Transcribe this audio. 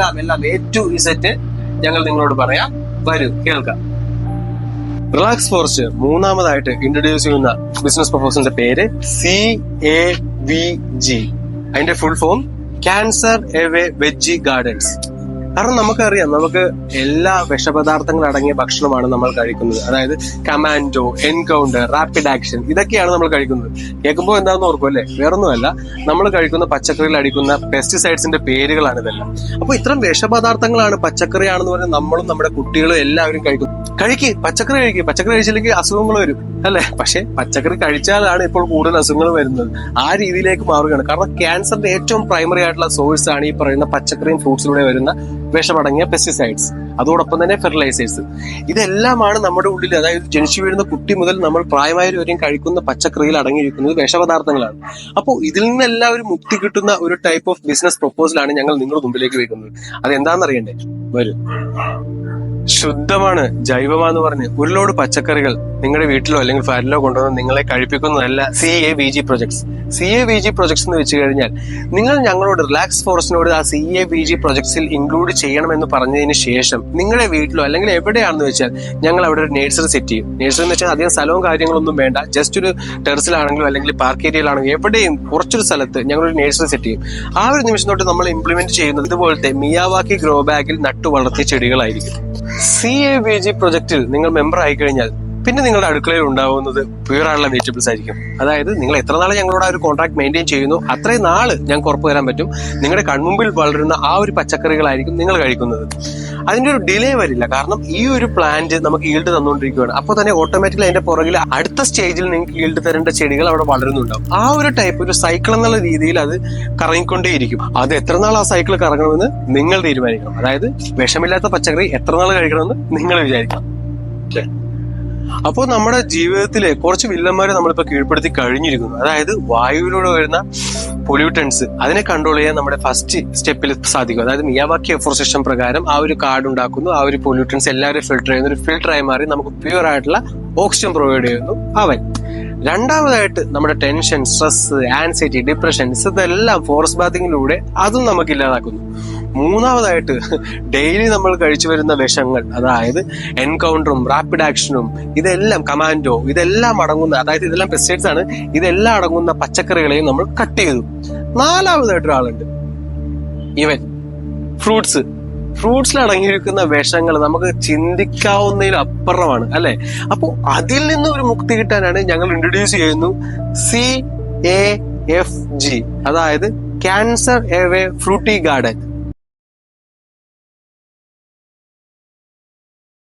എല്ലാം എല്ലാം A to ഇസെറ്റ് ഞങ്ങൾ നിങ്ങളോട് പറയാം. വരൂ കേൾക്കാം. റിലാക്സ് ഫോറസ്റ്റ് മൂന്നാമതായിട്ട് ഇൻട്രൊഡ്യൂസ് ചെയ്യുന്ന ബിസിനസ് പ്രൊപ്പോസലിന്റെ പേര് സി എ വി ജി അതിന്റെ full form cancer away veggie gardens കാരണം നമുക്കറിയാം നമുക്ക് എല്ലാ വിഷപദാർത്ഥങ്ങൾ അടങ്ങിയ ഭക്ഷണമാണ് നമ്മൾ കഴിക്കുന്നത്. അതായത് കമാൻഡോ എൻകൗണ്ടർ റാപ്പിഡ് ആക്ഷൻ ഇതൊക്കെയാണ് നമ്മൾ കഴിക്കുന്നത്. കേൾക്കുമ്പോൾ എന്താണെന്ന് ഓർക്കും അല്ലേ? വേറൊന്നുമല്ല. നമ്മൾ കഴിക്കുന്ന പച്ചക്കറിയിൽ അടിക്കുന്ന പെസ്റ്റിസൈഡ്സിന്റെ പേരുകളാണ് ഇതെല്ലാം. അപ്പൊ ഇത്തരം വിഷപദാർത്ഥങ്ങളാണ് പച്ചക്കറിയാണെന്ന് പറഞ്ഞാൽ നമ്മളും നമ്മുടെ കുട്ടികളും എല്ലാവരും കഴിക്കുന്നു കഴിക്ക് പച്ചക്കറി കഴിക്കുക പച്ചക്കറി കഴിച്ചില്ലെങ്കിൽ അസുഖങ്ങൾ വരും അല്ലെ? പക്ഷെ പച്ചക്കറി കഴിച്ചാലാണ് ഇപ്പോൾ കൂടുതൽ അസുഖങ്ങൾ വരുന്നത്. ആ രീതിയിലേക്ക് മാറുകയാണ്. കാരണം ക്യാൻസറിന്റെ ഏറ്റവും പ്രൈമറി ആയിട്ടുള്ള സോഴ്സ് ആണ് ഈ പറയുന്ന പച്ചക്കറിയും ഫ്രൂട്ട്സിലൂടെ വരുന്ന വിഷമടങ്ങിയ പെസ്റ്റിസൈഡ്സ് അതോടൊപ്പം തന്നെ ഫെർട്ടിലൈസേഴ്സ് ഇതെല്ലാമാണ് നമ്മുടെ ഉള്ളിൽ അതായത് ജനിച്ചു വീഴുന്ന കുട്ടി മുതൽ നമ്മൾ പ്രായമായവരെയും കഴിക്കുന്ന പച്ചക്കറിയിൽ അടങ്ങിയിരിക്കുന്നത് വിഷപദാർത്ഥങ്ങളാണ്. അപ്പോൾ ഇതിൽ നിന്നെല്ലാം ഒരു മുക്തി കിട്ടുന്ന ഒരു ടൈപ്പ് ഓഫ് ബിസിനസ് പ്രൊപ്പോസലാണ് ഞങ്ങൾ നിങ്ങളുടെ മുമ്പിലേക്ക് വെക്കുന്നത്. അതെന്താണെന്ന് അറിയണ്ടേ വരും. ശുദ്ധമാണ് ജൈവമാന്ന് പറഞ്ഞ് ഒരു ലോഡ് പച്ചക്കറികൾ നിങ്ങളുടെ വീട്ടിലോ അല്ലെങ്കിൽ ഫാരിലോ കൊണ്ടുവന്ന് നിങ്ങളെ കഴിപ്പിക്കുന്നതല്ല C A V G projects C A V G projects എന്ന് വെച്ച് കഴിഞ്ഞാൽ നിങ്ങൾ ഞങ്ങളോട് റിലാക്സ് ഫോറസ്റ്റിനോട് ആ സി എ വി ജി പ്രൊജക്ട്സിൽ ഇൻക്ലൂഡ് ചെയ്യണമെന്ന് പറഞ്ഞതിന് ശേഷം നിങ്ങളുടെ വീട്ടിലോ അല്ലെങ്കിൽ എവിടെയാണെന്ന് വെച്ചാൽ ഞങ്ങൾ അവിടെ ഒരു നേഴ്സറി സെറ്റ് ചെയ്യും. നേഴ്സറി എന്ന് വെച്ചാൽ അധികം സ്ഥലവും കാര്യങ്ങളൊന്നും വേണ്ട. ജസ്റ്റ് ഒരു ടെറസിലാണെങ്കിലും അല്ലെങ്കിൽ പാർക്ക് ഏരിയയിലാണെങ്കിലും എവിടെയും കുറച്ചൊരു സ്ഥലത്ത് ഞങ്ങൾ ഒരു നേഴ്സറി സെറ്റ് ചെയ്യും. ആ ഒരു നിമിഷം തൊട്ട് നമ്മൾ ഇംപ്ലിമെന്റ് ചെയ്യുന്നത് ഇതുപോലത്തെ മിയാവാക്കി ഗ്രോ ബാഗിൽ നട്ടു വളർത്തിയ ചെടികളായിരിക്കും. സി എ ബി ജി പ്രൊജക്റ്റിൽ നിങ്ങൾ മെമ്പർ ആയി കഴിഞ്ഞാൽ പിന്നെ നിങ്ങളുടെ അടുക്കളയിൽ ഉണ്ടാവുന്നത് പ്യൂറായുള്ള വെജിറ്റബിൾസ് ആയിരിക്കും. അതായത് നിങ്ങൾ എത്ര നാൾ ഞങ്ങളോട് ആ ഒരു കോൺട്രാക്ട് മെയിന്റെയിൻ ചെയ്യുന്നു അത്രയും നാൾ ഞങ്ങൾക്ക് ഉറപ്പ് തരാൻ പറ്റും. നിങ്ങളുടെ കൺമുമ്പിൽ വളരുന്ന ആ ഒരു പച്ചക്കറികളായിരിക്കും നിങ്ങൾ കഴിക്കുന്നത്. അതിന്റെ ഒരു ഡിലേ വരില്ല. കാരണം ഈ ഒരു പ്ലാന്റ് നമുക്ക് ഈൽഡ് തന്നുകൊണ്ടിരിക്കുകയാണ്. അപ്പോൾ തന്നെ ഓട്ടോമാറ്റിക്കലി അതിന്റെ പുറകിൽ അടുത്ത സ്റ്റേജിൽ നിങ്ങൾക്ക് ഈൽഡ് തരേണ്ട ചെടികൾ അവിടെ വളരുന്നുണ്ടാവും. ആ ഒരു ടൈപ്പ് ഒരു സൈക്കിൾ എന്നുള്ള രീതിയിൽ അത് കറങ്ങിക്കൊണ്ടേയിരിക്കും. അത് എത്ര നാൾ ആ സൈക്കിൾ കറങ്ങണമെന്ന് നിങ്ങൾ തീരുമാനിക്കണം. അതായത് വിഷമില്ലാത്ത പച്ചക്കറി എത്ര നാൾ കഴിക്കണമെന്ന് നിങ്ങൾ വിചാരിക്കണം. അപ്പോൾ നമ്മുടെ ജീവിതത്തിലെ കുറച്ച് വില്ലന്മാരെ നമ്മളിപ്പോ കീഴ്പ്പെടുത്തി കഴിഞ്ഞിരിക്കുന്നു. അതായത് വായുവിലൂടെ വരുന്ന പൊല്യൂട്ടൻസ് അതിനെ കൺട്രോൾ ചെയ്യാൻ നമ്മുടെ ഫസ്റ്റ് സ്റ്റെപ്പിൽ സാധിക്കും. അതായത് മിയാവാക്കി എഫോർസേഷൻ പ്രകാരം ആ ഒരു കാർഡ് ഉണ്ടാക്കുന്നു. ആ ഒരു പൊല്യൂട്ടൻസ് എല്ലാവരും ഫിൽട്ടർ ചെയ്യുന്ന ഒരു ഫിൽട്ടറായി മാറി നമുക്ക് പ്യുവർ ആയിട്ടുള്ള ഓക്സിജൻ പ്രൊവൈഡ് ചെയ്യുന്നു അവൻ. രണ്ടാമതായിട്ട് നമ്മുടെ ടെൻഷൻ സ്ട്രെസ് ആൻസൈറ്റി ഡിപ്രഷൻസ് ഇതെല്ലാം ഫോറസ്റ്റ് ബാത്തിങ്ങിലൂടെ അതും നമുക്ക് ഇല്ലാതാക്കുന്നു. മൂന്നാമതായിട്ട് ഡെയിലി നമ്മൾ കഴിച്ചു വരുന്ന വിഷങ്ങൾ അതായത് എൻകൗണ്ടറും റാപ്പിഡ് ആക്ഷനും ഇതെല്ലാം കമാൻഡോ ഇതെല്ലാം അടങ്ങുന്ന അതായത് ഇതെല്ലാം പെസ്റ്റൈഡ്സ് ആണ് ഇതെല്ലാം അടങ്ങുന്ന പച്ചക്കറികളെയും നമ്മൾ കട്ട് ചെയ്തു. നാലാമതായിട്ട് ഒരാളുണ്ട്. ഇവൻ. ഫ്രൂട്ട്സ് ഫ്രൂട്ട്സിൽ അടങ്ങിയിരിക്കുന്ന വിഷങ്ങൾ നമുക്ക് ചിന്തിക്കാവുന്നതിൽ അപ്പുറമാണ് അല്ലെ? അപ്പോൾ അതിൽ നിന്ന് ഒരു മുക്തി കിട്ടാനാണ് ഞങ്ങൾ ഇൻട്രൊഡ്യൂസ് ചെയ്യുന്നു സി എ എഫ് ജി അതായത് ക്യാൻസർ എവേ ഫ്രൂട്ടി ഗാർഡൻ